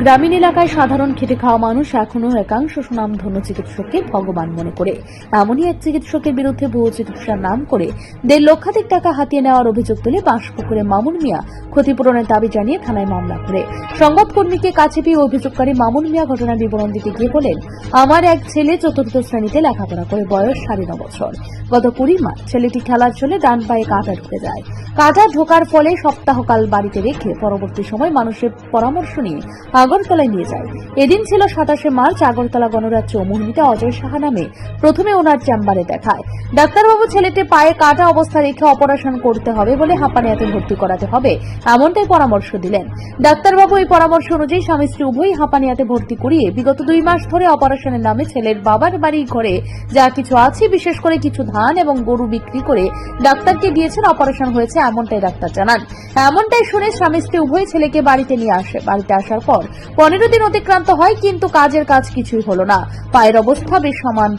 গ্রামীণ এলাকায় সাধারণ খেটে খাওয়া মানুষ এখনও একাংশ সুনামধন্য চিকিৎসককে ভগবান মনে করে। এমনই এক চিকিৎসকের বিরুদ্ধে ভুয়ো চিকিৎসার নাম করে দেড় লক্ষাধিক টাকা হাতিয়ে নেওয়ার অভিযোগ তুলে বাঁশপুকুরে মামুন মিয়া ক্ষতিপূরণের দাবি জানিয়ে থানায় মামলা করে। সংবাদকর্মীকে কাছে পেয়ে অভিযোগকারী মামুন মিয়া ঘটনার বিবরণ দিতে গিয়ে বলেন, আমার এক ছেলে চতুর্থ শ্রেণীতে লেখাপড়া করে, বয়স সাড়ে ন বছর। গত কুড়ি মার্চ ছেলেটি খেলার চলে ডান পায়ে কাঁটা ঢুকে যায়। কাঁটা ঢোকার ফলে সপ্তাহকাল বাড়িতে রেখে পরবর্তী সময় মানুষের পরামর্শ নিয়ে আগরতলায় নিয়ে যায়। এদিন ছিল সাতাশে মার্চ আগরতলা গণরাজ্য মোহিনীতে অজয় সাহা নামে। প্রথমে ওনার চেম্বারে দেখায়। ডাক্তারবাবু ছেলেটি পায়ে কাটা অবস্থা রেখে অপারেশন করতে হবে বলে হাঁপানিয়াতে ভর্তি করাতে হবে, এমনটাই পরামর্শ দিলেন। ডাক্তারবাবু এই পরামর্শ অনুযায়ী স্বামী স্ত্রী উভয়ই হাঁপানিয়াতে ভর্তি করিয়ে বিগত দুই মাস ধরে অপারেশনের নামে ছেলের বাবার বাড়ি ঘরে যা কিছু আছে, বিশেষ করে কিছু ধান এবং গরু বিক্রি করে ডাক্তারকে দিয়েছেন, অপারেশন হয়েছে, এমনটাই ডাক্তার জানান। এমনটাই শুনে স্বামী স্ত্রী উভয় ছেলেকে বাড়িতে নিয়ে আসে। বাড়িতে আসার পর পনেরো দিন অতিক্রান্ত হয় কিন্তু কাজের কাজ কিছুই হলো না। পায়ের অবস্থা বেশ সমান।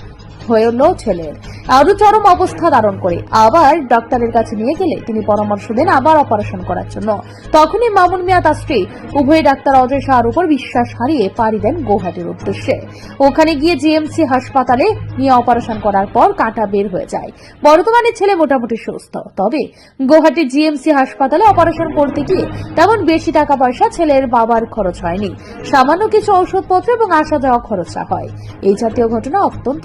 হল ছেলের আরও চরম অবস্থা ধারণ করে। আবার ডাক্তারের কাছে নিয়ে গেলে তিনি পরামর্শ দেন আবার অপারেশন করার জন্য। তখনই মামুন মিয়া তার স্ত্রী, উভয় ডাক্তার অজয় শাহর উপর বিশ্বাস হারিয়ে পাড়ি দেন গৌহাটির উদ্দেশ্যে। ওখানে গিয়ে জিএমসি হাসপাতালে নিয়ে অপারেশন করার পর কাঁটা বের হয়ে যায়। বর্তমানে ছেলে মোটামুটি সুস্থ। তবে গৌহাটি জিএমসি হাসপাতালে অপারেশন করতে গিয়ে তেমন বেশি টাকা পয়সা ছেলের বাবার খরচ হয়নি। সামান্য কিছু ঔষধপত্র এবং আসা যাওয়া খরচা হয়। এই জাতীয় ঘটনা অত্যন্ত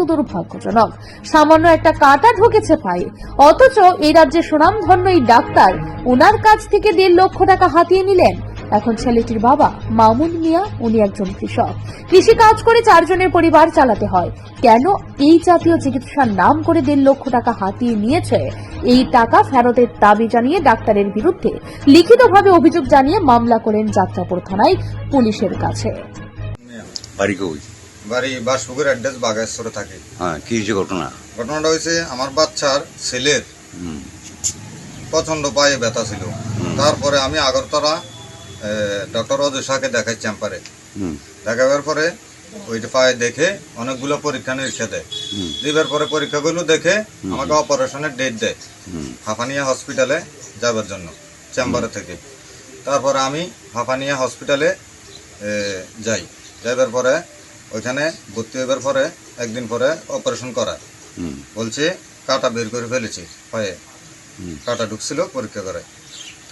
দুর্ভাগ্যজনক। সামান্য একটা কাঁটা ঢুকেছে পায়ে অথচ এই রাজ্যে সুনামধন্য এই ডাক্তার ওনার কাছ থেকে দেড় লক্ষ টাকা হাতিয়ে নিলেন। এখন ছেলেটির বাবা মামুন মিয়া, উনি একজন কৃষক। কৃষি কাজ করে চারজনের পরিবার চালাতে হয়। কেন এই জাতীয় চিকিৎসার নাম করে দেড় লক্ষ টাকা হাতিয়ে নিয়েছে? এই টাকা ফেরতের দাবি জানিয়ে ডাক্তারের বিরুদ্ধে লিখিতভাবে অভিযোগ জানিয়ে মামলা করেন যাত্রাপুর থানায় পুলিশের কাছে। বাড়ি বাসপুকুর অ্যাড্রেস বাগাসরে থাকে। হ্যাঁ কি হয়েছে ঘটনা? ঘটনাটা হয়েছে আমার বাচ্চার ছেলের হুম, প্রচণ্ড পায়ে ব্যথা ছিল। তারপরে আমি আগরতলা ডক্টর অজয় শাহকে দেখাই চেম্পারে হুম, দেখাবার পরে ওইটা পায়ে দেখে অনেকগুলো পরীক্ষা নিরীক্ষা দেয়। দিবার পরে পরীক্ষাগুলো দেখে আমাকে অপারেশনের ডেট দেয়। হাফানিয়া হসপিটালে যাবার জন্য চেম্বারে থেকে। তারপরে আমি হাফানিয়া হসপিটালে যাই। যাইবার পরে ওইখানে ভর্তি হইবার পরে একদিন পরে অপারেশন করা। বলছে কাটা বের করে ফেলেছি পায়ে। কাটা ঢুকছিল পরীক্ষা করে।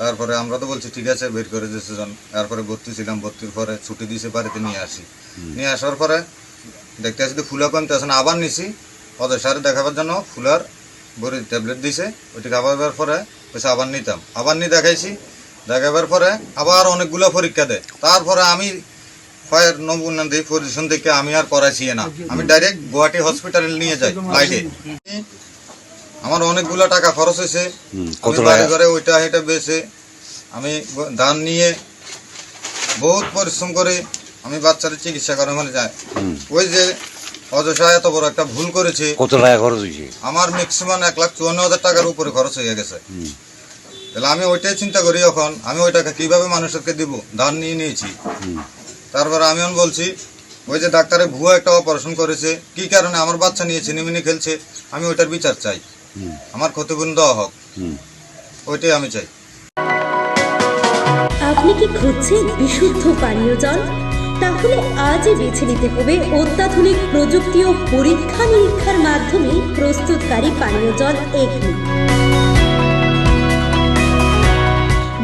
তারপরে আমরা তো বলছি ঠিক আছে বের করে দিয়েছে জন। তারপরে ভর্তি ছিলাম ভর্তির পরে ছুটি দিয়েছে বাড়িতে নিয়ে আসি। নিয়ে আসার পরে দেখতে আসি তো ফুলা কমতে না আবার নিছি। ওদের সারে দেখাবার জন্য ফুলার বড়ি ট্যাবলেট দিছে ওইটি খাবার পরে পয়সা আবার নিতাম। আবার নিয়ে দেখাইছি দেখাবার পরে আবার অনেকগুলো পরীক্ষা দেয়। তারপরে আমি ফায়ার দিই পজিশন থেকে আমি আর করাইছি না। আমি ডাইরেক্ট গুয়াহাটি হসপিটালে নিয়ে যাই ফ্লাইটে আমার অনেকগুলো টাকা খরচ হয়েছে। আমি বাড়ি ঘরে ওইটা এটা বেছে আমি ধান নিয়ে বহুত পরিশ্রম করে আমি বাচ্চাদের চিকিৎসা করে মানে হুম, ওই যে অজসা এত বড় একটা ভুল করেছে। কত টাকা খরচ হয়েছে? আমার ম্যাক্সিমাম এক লাখ চুয়ান্ন হাজার টাকার উপরে খরচ হয়ে গেছে। তাহলে আমি ওইটাই চিন্তা করি এখন আমি ওই টাকা কীভাবে মানুষকে দিব? ধান নিয়ে নিয়েছি। তারপরে আমি এখন বলছি ওই যে ডাক্তারে ভুয়া একটা অপারেশন করেছে কি কারণে আমার বাচ্চা নিয়ে ছিনিমিনি খেলছে আমি ওইটার বিচার চাই। আমার ক্ষতিপূরণ দেওয়া হোক। ওইটাই আমি চাই। আপনি কি খুঁজছেন বিশুদ্ধ পানীয় জল? তাহলে আজই বেছে নিতে হবে অত্যাধুনিক প্রযুক্তি ও পরীক্ষা নিরীক্ষার মাধ্যমে প্রস্তুতকারী পানীয় জল এগনি